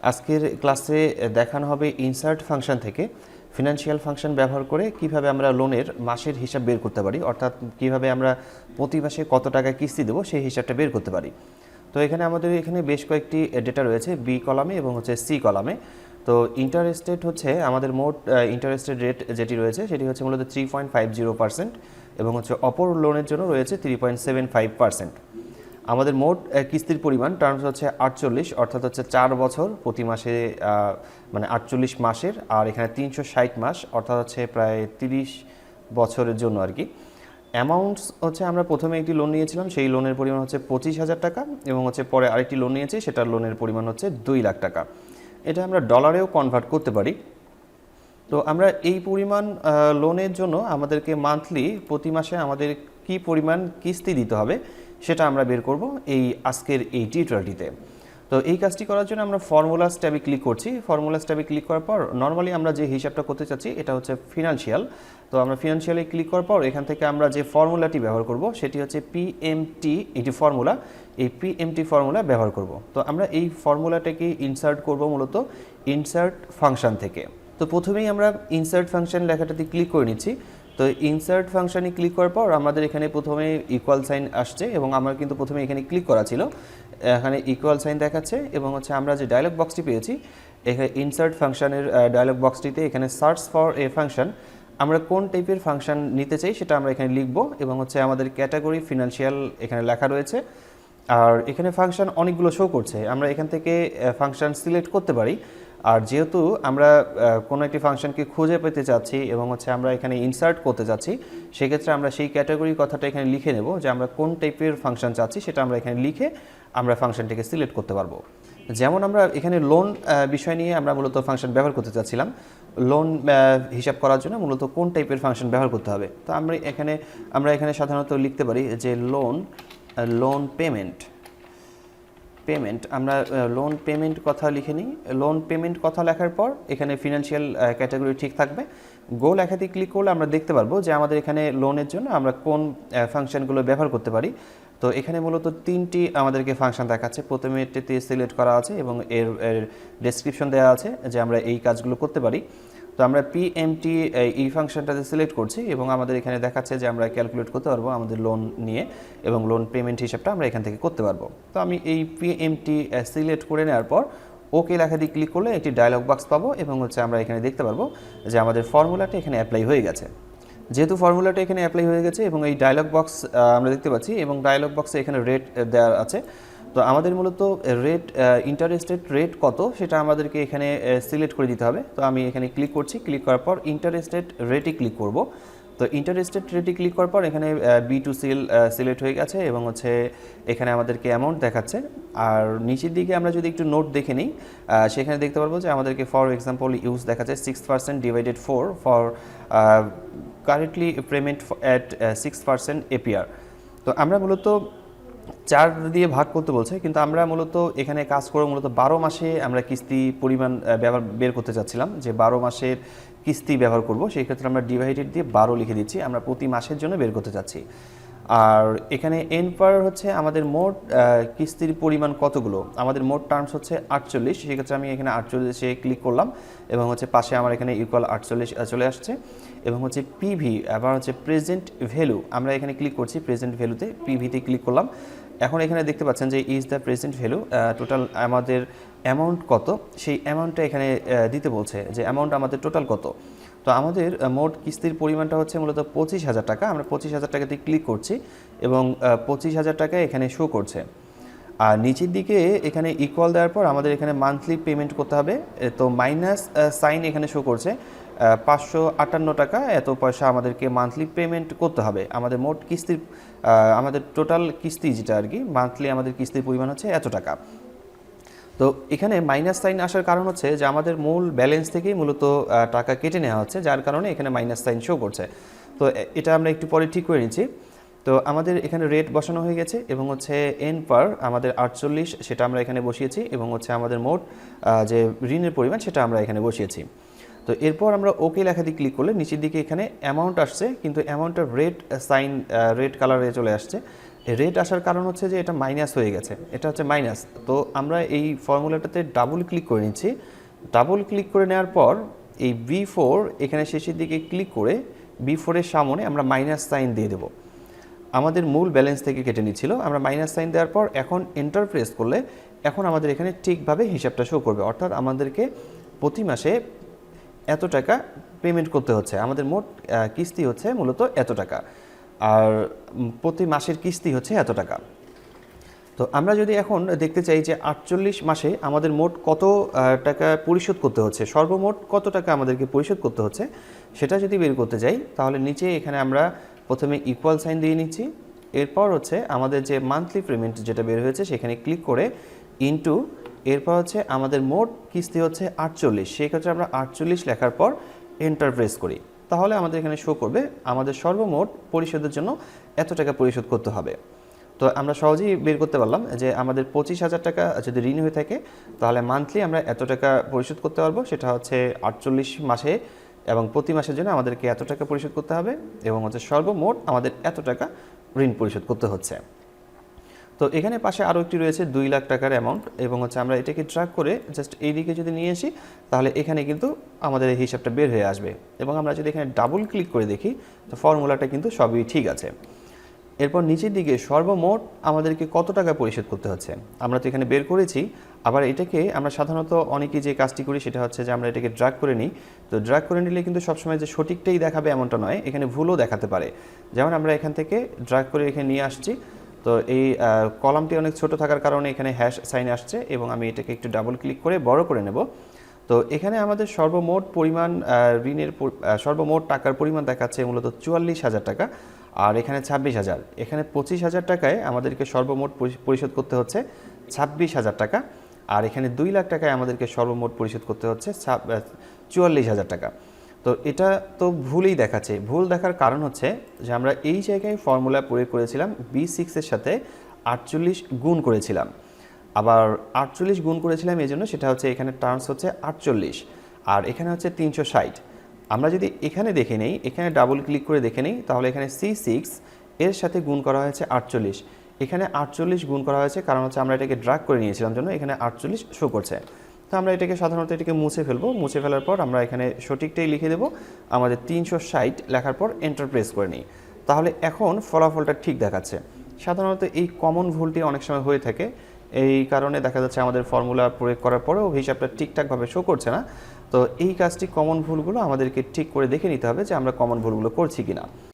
আজকের ক্লাসে দেখানো হবে ইনসার্ট ফাংশন থেকে ফিনান্সিয়াল ফাংশন ব্যবহার করে কীভাবে আমরা লোনের মাসের হিসাব বের করতে পারি, অর্থাৎ কীভাবে আমরা প্রতি মাসে কত টাকা কিস্তি দেবো সেই হিসাবটা বের করতে পারি। তো এখানে আমাদের এখানে বেশ কয়েকটি ডেটা রয়েছে বি কলামে এবং হচ্ছে সি কলামে তো ইন্টারেস্ট রেট হচ্ছে আমাদের মোট ইন্টারেস্টেড রেট যেটি রয়েছে সেটি হচ্ছে মূলত three point five zero percent এবং হচ্ছে অপর লোনের জন্য রয়েছে three point seven five percent আমাদের মোট কিস্তির পরিমাণ টার্মস হচ্ছে আটচল্লিশ, অর্থাৎ হচ্ছে চার বছর প্রতি মাসে মানে আটচল্লিশ মাসের, আর এখানে তিনশো ষাট মাস, অর্থাৎ হচ্ছে প্রায় তিরিশ বছরের জন্য আর কি। অ্যামাউন্টস হচ্ছে আমরা প্রথমে একটি লোন নিয়েছিলাম, সেই লোনের পরিমাণ হচ্ছে পঁচিশ হাজার টাকা, এবং হচ্ছে পরে আরেকটি লোন নিয়েছি, সেটার লোনের পরিমাণ হচ্ছে দুই লাখ টাকা। এটা আমরা ডলারেও কনভার্ট করতে পারি। তো আমরা এই পরিমাণ লোনের জন্য আমাদেরকে মান্থলি প্রতি মাসে আমাদের কি পরিমাণ কিস্তি দিতে হবে সেটা আমরা বের করব এই আজকের এই টিউটোরিয়ালটিতে। তো এই কাজটি করার জন্য আমরা ফর্মুলাস ট্যাবে ক্লিক করছি। ফর্মুলাস ট্যাবে ক্লিক করার পর নর্মালি আমরা যে হিসাবটা করতে চাচ্ছি, এটা হচ্ছে ফিনান্সিয়াল তো আমরা ফিনান্সিয়ালে ক্লিক করার পর এখান থেকে আমরা যে ফর্মুলাটি ব্যবহার করব, সেটি হচ্ছে পিএমটি এটি ফর্মুলা এই পিএমটি ফর্মুলা ব্যবহার করব। তো আমরা এই ফর্মুলাটাকে ইনসার্ট করব মূলত ইনসার্ট ফাংশন থেকে। তো প্রথমেই আমরা ইনসার্ট ফাংশন লেখাটাতে ক্লিক করে নিচ্ছি। তো ইনসার্ট ফাংশনে ক্লিক করার পর আমাদের এখানে প্রথমে ইকুয়াল সাইন আসছে এবং আমার কিন্তু প্রথমে এখানে ক্লিক করা ছিল। এখানে ইকুয়াল সাইন দেখাচ্ছে এবং হচ্ছে আমরা যে ডায়লগ বক্সটি পেয়েছি, এখানে ইনসার্ট ফাংশানের ডায়লগ বক্সটিতে এখানে সার্চ ফর এ ফাংশন আমরা কোন টাইপের ফাংশন নিতে চাই সেটা আমরা এখানে লিখব এবং হচ্ছে আমাদের ক্যাটাগরি ফিনান্সিয়াল এখানে লেখা রয়েছে। আর এখানে ফাংশন অনেকগুলো শো করছে। আমরা এখান থেকে ফাংশন সিলেক্ট করতে পারি। আর যেহেতু আমরা কোনো একটি ফাংশনকে খুঁজে পেতে চাচ্ছি এবং হচ্ছে আমরা এখানে ইনসার্ট করতে চাচ্ছি সেক্ষেত্রে আমরা সেই ক্যাটাগরি কথাটা এখানে লিখে নেব যে আমরা কোন টাইপের ফাংশন চাচ্ছি সেটা আমরা এখানে লিখে আমরা ফাংশনটিকে সিলেক্ট করতে পারব। যেমন আমরা এখানে লোন বিষয় নিয়ে আমরা মূলত ফাংশন ব্যবহার করতে চাচ্ছিলাম। লোন হিসাব করার জন্য মূলত কোন টাইপের ফাংশন ব্যবহার করতে হবে? তো আমরা এখানে আমরা এখানে সাধারণত লিখতে পারি যে লোন লোন পেমেন্ট পেমেন্ট আমরা লোন পেমেন্ট কথা লিখে নিই। লোন পেমেন্ট কথা লেখার পর এখানে ফিনান্সিয়াল ক্যাটাগরি ঠিক থাকবে। গো লেখাতে ক্লিক করলে আমরা দেখতে পারব যে আমাদের এখানে লোনের জন্য আমরা কোন ফাংশনগুলো ব্যবহার করতে পারি। তো এখানে মূলত তিনটি আমাদেরকে ফাংশন দেখাচ্ছে। প্রথমে এটিতে সিলেক্ট করা আছে এবং এর ডেসক্রিপশন দেওয়া আছে যে আমরা এই কাজগুলো করতে পারি। তো আমরা পিএমটি এই ফাংশনটাতে সিলেক্ট করছি এবং আমাদের এখানে দেখাচ্ছে যে আমরা ক্যালকুলেট করতে পারব আমাদের লোন নিয়ে এবং লোন পেমেন্ট হিসাবটা আমরা এখান থেকে করতে পারব। তো আমি এই পিএমটি সিলেক্ট করে নেওয়ার পর ওকে লেখা দিয়ে ক্লিক করলে একটি ডায়লগ বক্স পাবো এবং হচ্ছে আমরা এখানে দেখতে পারব যে আমাদের ফর্মুলাটা এখানে অ্যাপ্লাই হয়ে গেছে। যেহেতু ফর্মুলাটা এখানে অ্যাপ্লাই হয়ে গেছে এবং এই ডায়লগ বক্স আমরা দেখতে পাচ্ছি এবং ডায়লগ বক্সে এখানে রেট দেওয়া আছে তো আমাদের মূলত রেট ইন্টারেস্টেড রেট কত সেটা আমাদেরকে এখানে সিলেক্ট করে দিতে হবে। তো আমি এখানে ক্লিক করছি ক্লিক করার পর ইন্টারেস্টেড রেটে ক্লিক করব। তো ইন্টারেস্টেড রেটে ক্লিক করার পর এখানে বি টু সিল সিলেক্ট হয়ে গেছে এবং হচ্ছে এখানে আমাদেরকে অ্যামাউন্ট দেখাচ্ছে। আর নিচের দিকে আমরা যদি একটু নোট দেখে নিই সেখানে দেখতে পারব যে আমাদেরকে ফর এক্সাম্পল ইউজ দেখাচ্ছে six percent divided four for currently payment at six percent APR তো আমরা মূলত চার দিয়ে ভাগ করতে বলছে, কিন্তু আমরা মূলত এখানে কাজ করে মূলত বারো মাসে আমরা কিস্তি পরিমাণ ব্যবহার বের করতে চাচ্ছিলাম, যে বারো মাসের কিস্তি ব্যবহার করব, সেই ক্ষেত্রে আমরা ডিভাইডেড দিয়ে বারো লিখে দিচ্ছি, আমরা প্রতি মাসের জন্য বের করতে চাচ্ছি। আর এখানে এন পার হচ্ছে আমাদের মোট কিস্তির পরিমাণ কতগুলো? আমাদের মোট টার্মস হচ্ছে আটচল্লিশ সেক্ষেত্রে আমি এখানে আটচল্লিশে ক্লিক করলাম, এবং হচ্ছে পাশে আমার এখানে ইকুয়াল আটচল্লিশ চলে আসছে, এবং হচ্ছে পিভি আবার হচ্ছে প্রেজেন্ট ভ্যালু আমরা এখানে ক্লিক করছি প্রেজেন্ট ভ্যালুতে পিভিতে ক্লিক করলাম। এখন এখানে দেখতে পাচ্ছেন যে is the present value total আমাদের অ্যামাউন্ট কত? সেই অ্যামাউন্টটা এখানে দিতে বলছে যে অ্যামাউন্ট আমাদের টোটাল কত? তো আমাদের মোট কিস্তির পরিমাণটা হচ্ছে মূলত পঁচিশ হাজার টাকা। আমরা পঁচিশ হাজার টাকাতে ক্লিক করছি এবং পঁচিশ হাজার টাকা এখানে শো করছে। আর নিচের দিকে এখানে ইকুয়াল দেওয়ার পর আমাদের এখানে মান্থলি পেমেন্ট করতে হবে। তো মাইনাস সাইন এখানে শো করছে। পাঁচশো আটান্ন টাকা। এত পয়সা আমাদেরকে মান্থলি পেমেন্ট করতে হবে। আমাদের মোট কিস্তির আমাদের টোটাল কিস্তি যেটা আর কি মান্থলি আমাদের কিস্তির পরিমাণ হচ্ছে এত টাকা। তো এখানে মাইনাস সাইন আসার কারণ হচ্ছে যে আমাদের মূল ব্যালেন্স থেকেই মূলত টাকা কেটে নেওয়া হচ্ছে, যার কারণে এখানে মাইনাস সাইন শো করছে। তো এটা আমরা একটু পরে ঠিক করে নিচ্ছি। তো আমাদের এখানে রেট বসানো হয়ে গেছে এবং হচ্ছে এন পার আমাদের আটচল্লিশ সেটা আমরা এখানে বসিয়েছি এবং হচ্ছে আমাদের মোট যে ঋণের পরিমাণ সেটা আমরা এখানে বসিয়েছি। তো এরপর আমরা ওকে লেখা দিয়ে ক্লিক করলে নিচের দিকে এখানে অ্যামাউন্ট আসছে, কিন্তু অ্যামাউন্টের রেড সাইন রেড কালারে চলে আসছে। রেড আসার কারণ হচ্ছে যে এটা মাইনাস হয়ে গেছে, এটা হচ্ছে মাইনাস তো আমরা এই ফর্মুলাটাতে ডাবল ক্লিক করে নিচ্ছি। ডাবল ক্লিক করে নেওয়ার পর এই বি ফোর এখানে শেষের দিকে ক্লিক করে বি ফোরের সামনে আমরা মাইনাস সাইন দিয়ে দেবো। আমাদের মূল ব্যালেন্স থেকে কেটে নিচ্ছিল, আমরা মাইনাস সাইন দেওয়ার পর এখন এন্টার প্রেস করলে এখন আমাদের এখানে ঠিকভাবে হিসাবটা শো করবে। অর্থাৎ আমাদেরকে প্রতি মাসে এত টাকা পেমেন্ট করতে হচ্ছে। আমাদের মোট কিস্তি হচ্ছে মূলত এত টাকা। আর প্রতি মাসের কিস্তি হচ্ছে এত টাকা। তো আমরা যদি এখন দেখতে চাই যে আটচল্লিশ মাসে আমাদের মোট কত টাকা পরিশোধ করতে হচ্ছে, সর্বমোট কত টাকা আমাদেরকে পরিশোধ করতে হচ্ছে, সেটা যদি বের করতে যাই, তাহলে নিচে এখানে আমরা প্রথমে ইকুয়াল সাইন দিয়ে নিচ্ছি। এরপর হচ্ছে আমাদের যে মান্থলি পেমেন্ট যেটা বের হয়েছে, সেখানে ক্লিক করে ইনটু এরপর হচ্ছে আমাদের মোট কিস্তি হচ্ছে আটচল্লিশ। সেক্ষেত্রে আমরা আটচল্লিশ লেখার পর এন্টার প্রেস করি। তাহলে আমাদের এখানে শো করবে আমাদের সর্বমোট পরিশোধের জন্য এত টাকা পরিশোধ করতে হবে। তো আমরা সহজেই বের করতে পারলাম যে আমাদের পঁচিশ হাজার টাকা যদি ঋণ হয়ে থাকে, তাহলে মান্থলি আমরা এত টাকা পরিশোধ করতে পারব, সেটা হচ্ছে আটচল্লিশ মাসে এবং প্রতি মাসের জন্য আমাদেরকে এত টাকা পরিশোধ করতে হবে এবং হচ্ছে সর্বমোট আমাদের এত টাকা ঋণ পরিশোধ করতে হচ্ছে। তো এখানে পাশে আরও একটি রয়েছে দুই লাখ টাকার অ্যামাউন্ট এবং হচ্ছে আমরা এটাকে ট্র্যাক করে জাস্ট এই দিকে যদি নিয়ে আসি, তাহলে এখানে কিন্তু আমাদের এই হিসাবটা বের হয়ে আসবে। এবং আমরা যদি এখানে ডাবল ক্লিক করে দেখি, তো ফর্মুলাটা কিন্তু সবই ঠিক আছে। এরপর নিচের দিকে সর্বমোট আমাদেরকে কত টাকা পরিশোধ করতে হচ্ছে? আমরা তো এখানে বের করেছি, আবার এটাকে আমরা সাধারণত অনেকেই যে কাজটি করি সেটা হচ্ছে যে আমরা এটাকে ড্রাগ করে নিই। তো ড্রাগ করে নিলে কিন্তু সবসময় যে সঠিকটাই দেখাবে এমনটা নয়, এখানে ভুলও দেখাতে পারে। যেমন আমরা এখান থেকে ড্রাগ করে এখানে নিয়ে আসছি তো এই কলামটি অনেক ছোট থাকার কারণে এখানে হ্যাশ সাইন আসছে এবং আমি এটাকে একটু ডাবল ক্লিক করে বড় করে নেব। তো এখানে আমাদের সর্বমোট পরিমাণ ঋণের সর্বমোট টাকার পরিমাণ দেখাচ্ছে মূলত চুয়াল্লিশ হাজার টাকা আর এখানে ছাব্বিশ হাজার। এখানে পঁচিশ হাজার টাকায় আমাদেরকে সর্বমোট পরি- পরিশোধ করতে হচ্ছে ছাব্বিশ হাজার টাকা আর এখানে দুই লাখ টাকায় আমাদেরকে সর্বমোট পরিশোধ করতে হচ্ছে চুয়াল্লিশ হাজার টাকা। তো এটা তো ভুলই দেখাচ্ছে। ভুল দেখার কারণ হচ্ছে যে আমরা এই জায়গায় ফর্মুলা প্রয়োগ করেছিলাম বি সিক্সের সাথে আটচল্লিশ গুণ করেছিলাম। আবার আটচল্লিশ গুণ করেছিলাম এই জন্য সেটা হচ্ছে এখানে টার্মস হচ্ছে আটচল্লিশ, আর এখানে হচ্ছে তিনশো ষাট। আমরা যদি এখানে দেখে নেই, এখানে ডাবল ক্লিক করে দেখে নেই, তাহলে এখানে সি সিক্স এর সাথে গুণ করা হয়েছে আটচল্লিশ। এখানে আটচল্লিশ গুণ করা হয়েছে, কারণ হচ্ছে আমরা এটাকে ড্রাগ করে নিয়েছিলাম জন্য এখানে আটচল্লিশ শো করছে। তো আমরা এটাকে সাধারণত এটাকে মুছে ফেলব। মুছে ফেলার পর আমরা এখানে সঠিকটাই লিখে দেবো। আমাদের তিনশো ষাট লেখার পর এন্টার প্রেস করে নিই। তাহলে এখন ফলাফলটা ঠিক দেখাচ্ছে। সাধারণত এই কমন ভুলটি অনেক সময় হয়ে থাকে। এই কারণে দেখা যাচ্ছে আমাদের ফর্মুলা প্রয়োগ করার পরেও হিসাবটা ঠিকঠাকভাবে শো করছে না। তো এই কাজটি কমন ভুলগুলো আমাদেরকে ঠিক করে দেখে নিতে হবে যে আমরা কমন ভুলগুলো করছি কিনা।